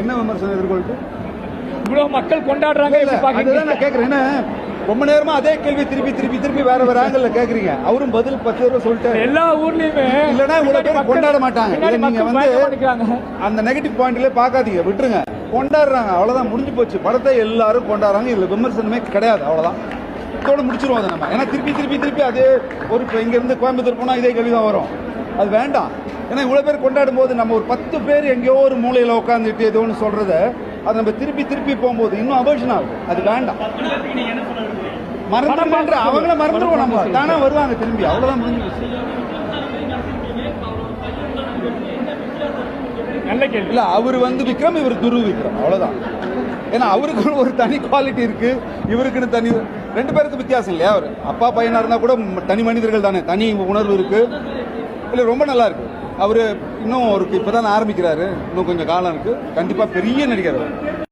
என்ன விமர்சனம் எதிர்கொள்ளுது? இவ்வளவு மக்கள் கொண்டாடுறாங்க நான் கேட்கறேன் ரொம்ப நேரமா அதே கேள்வி திருப்பி திருப்பி திருப்பி வேற வேற ஆங்கிள் கேக்குறீங்க. அவரும் பதில் பத்து ரூபா சொல்லிட்டாரு. எல்லா ஊர்லயுமே இல்லன்னா இவ்வளவு பேர் கொண்டாட மாட்டாங்க. நீங்க வந்து அந்த நெகட்டிவ் பாயிண்ட்ல பாக்காதீங்க விட்டுருங்க. கொண்டாடுறாங்க. அவ்வளவுதான். முடிஞ்சு போச்சு. படத்தை எல்லாரும் கொண்டாடுறாங்க. இதுல விமர்சனமே கிடையாது. அவ்வளவுதான். இதோட முடிச்சிருவோம் அதை நம்ம. ஏன்னா திருப்பி திருப்பி திருப்பி அதே ஒரு இப்போ இங்கேருந்து கோயம்புத்தூர் போனால் இதே கேள்வி வரும். அது வேண்டாம். ஏன்னா இவ்வளவு பேர் கொண்டாடும் போது நம்ம ஒரு பத்து பேர் எங்கேயோ ஒரு மூலையில உட்காந்துட்டு ஏதோ ஒன்று சொல்றத அது நம்ம திருப்பி திருப்பி போகும்போது இன்னும் அபர்ஷன் ஆகும். அது வேண்டாம். மறந்துடுன்ற அவங்கள மறந்துடுவோம் நம்ம. தானே வருவாங்க திரும்பி. அவ்வளவுதான் முடிஞ்சு நல்ல கேள்வி. இல்ல அவர் வந்து விக்ரம் இவர் துரு விக்ரம். அவ்வளவுதான். ஏன்னா அவருக்கு ஒரு தனி குவாலிட்டி இருக்கு. இவருக்குன்னு தனி ரெண்டு பேருக்கு வித்தியாசம் இல்லையா அவர்? அப்பா பையனா இருந்தா கூட தனி மனிதர்கள் தானே. தனி உணர்வு இருக்கு. இல்ல ரொம்ப நல்லா இருக்கு. அவர் இன்னும் அவருக்கு இப்பதான் ஆரம்பிக்கிறாரு. இன்னும் கொஞ்சம் காலம் இருக்கு. கண்டிப்பா பெரிய நடிகர் அவர்.